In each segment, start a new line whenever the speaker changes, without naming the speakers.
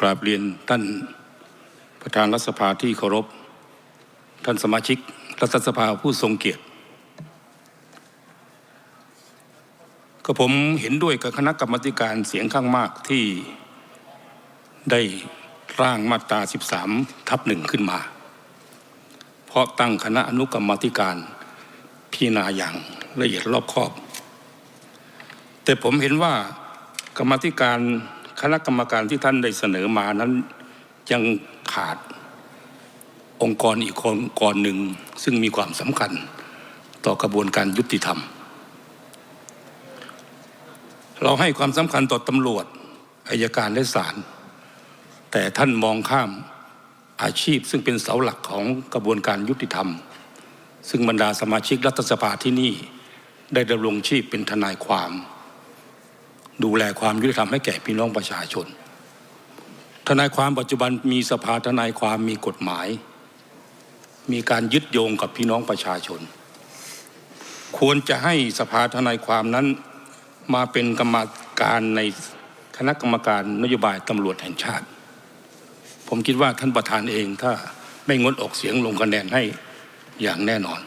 กราบเรียนท่านประธานรัฐสภาที่เคารพ ท่านสมาชิกรัฐสภาผู้ทรงเกียรติก็ผมเห็นด้วยกับคณะกรรมการเสียงข้างมากที่ได้ร่างมาตรา 13 ทับหนึ่งขึ้นมา เพราะตั้งคณะอนุกรรมธิการพิจารณาอย่างละเอียดรอบคอบ แต่ผมเห็นว่ากรรมธิการ คณะกรรมการที่ท่านได้เสนอมานั้นยังขาดองค์กรอีกองค์กรหนึ่งซึ่งมีความสำคัญต่อกระบวนการยุติธรรม เราให้ความสำคัญต่อตำรวจอายการและศาลแต่ท่านมองข้ามอาชีพซึ่งเป็นเสาหลักของกระบวนการยุติธรรม ซึ่งบรรดาสมาชิกรัฐสภาที่นี่ได้ดำรงชีพเป็นทนายความ ดูแลความยุติธรรมให้แก่พี่น้องประชาชน ทนายความปัจจุบันมีสภาทนายความมีกฎหมาย มีการยึดโยงกับพี่น้องประชาชน ควรจะให้สภาทนายความนั้นมาเป็นกรรมการในคณะกรรมการนโยบายตำรวจแห่งชาติ ผมคิดว่าท่านประธานเองถ้าไม่งดออกเสียงลงคะแนนให้อย่างแน่นอน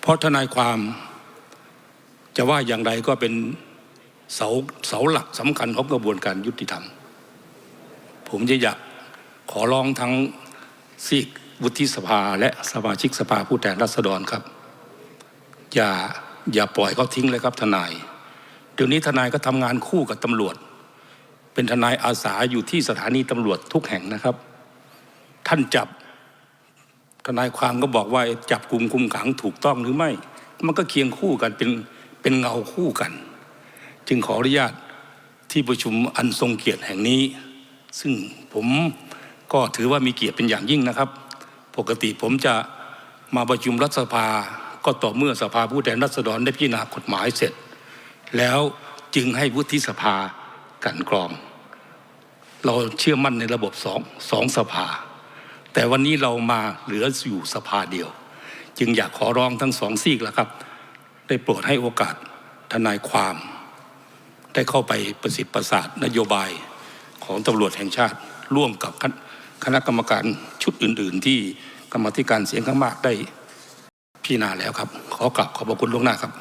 เพราะทนายความจะว่าอย่างไรก็เป็น เสาเสาหลักสำคัญของกระบวนการยุติธรรม ผมจะอยากขอร้องทั้งซีกวุฒิสภาและสมาชิกสภาผู้แทนราษฎรครับ อย่าอย่าปล่อยเขาทิ้งเลยครับทนาย เดี๋ยวนี้ทนายก็ทำงานคู่กับตำรวจ เป็นทนายอาสาอยู่ที่สถานีตำรวจทุกแห่งนะครับ ท่านจับทนายความก็บอกว่าจับกลุ่มคุมขังถูกต้องหรือไม่ มันก็เคียงคู่กันเป็นเป็นเงาคู่กัน จึงขออนุญาตที่ประชุมอันทรงเกียรติแห่งนี้ ซึ่งผมก็ถือว่ามีเกียรติเป็นอย่างยิ่งนะครับ ปกติผมจะมาประชุมรัฐสภาก็ต่อเมื่อสภาผู้แทนราษฎรได้พิจารณากฎหมายเสร็จ แล้วจึงให้วุฒิสภากันกรอง เราเชื่อมั่นในระบบสองสองสภา แต่วันนี้เรามาเหลืออยู่สภาเดียว จึงอยากขอร้องทั้งสองซีกแล้วครับ ได้โปรดให้โอกาสทนายความ ได้เข้าไปประสิทธิ์ประสาทนโยบายของตำรวจแห่งชาติ ร่วมกับคณะกรรมการชุดอื่น ๆ ที่กรรมธิการเสียงข้างมากได้พิจารณาแล้วครับ ขอกลับขอบพระคุณล่วงหน้าครับ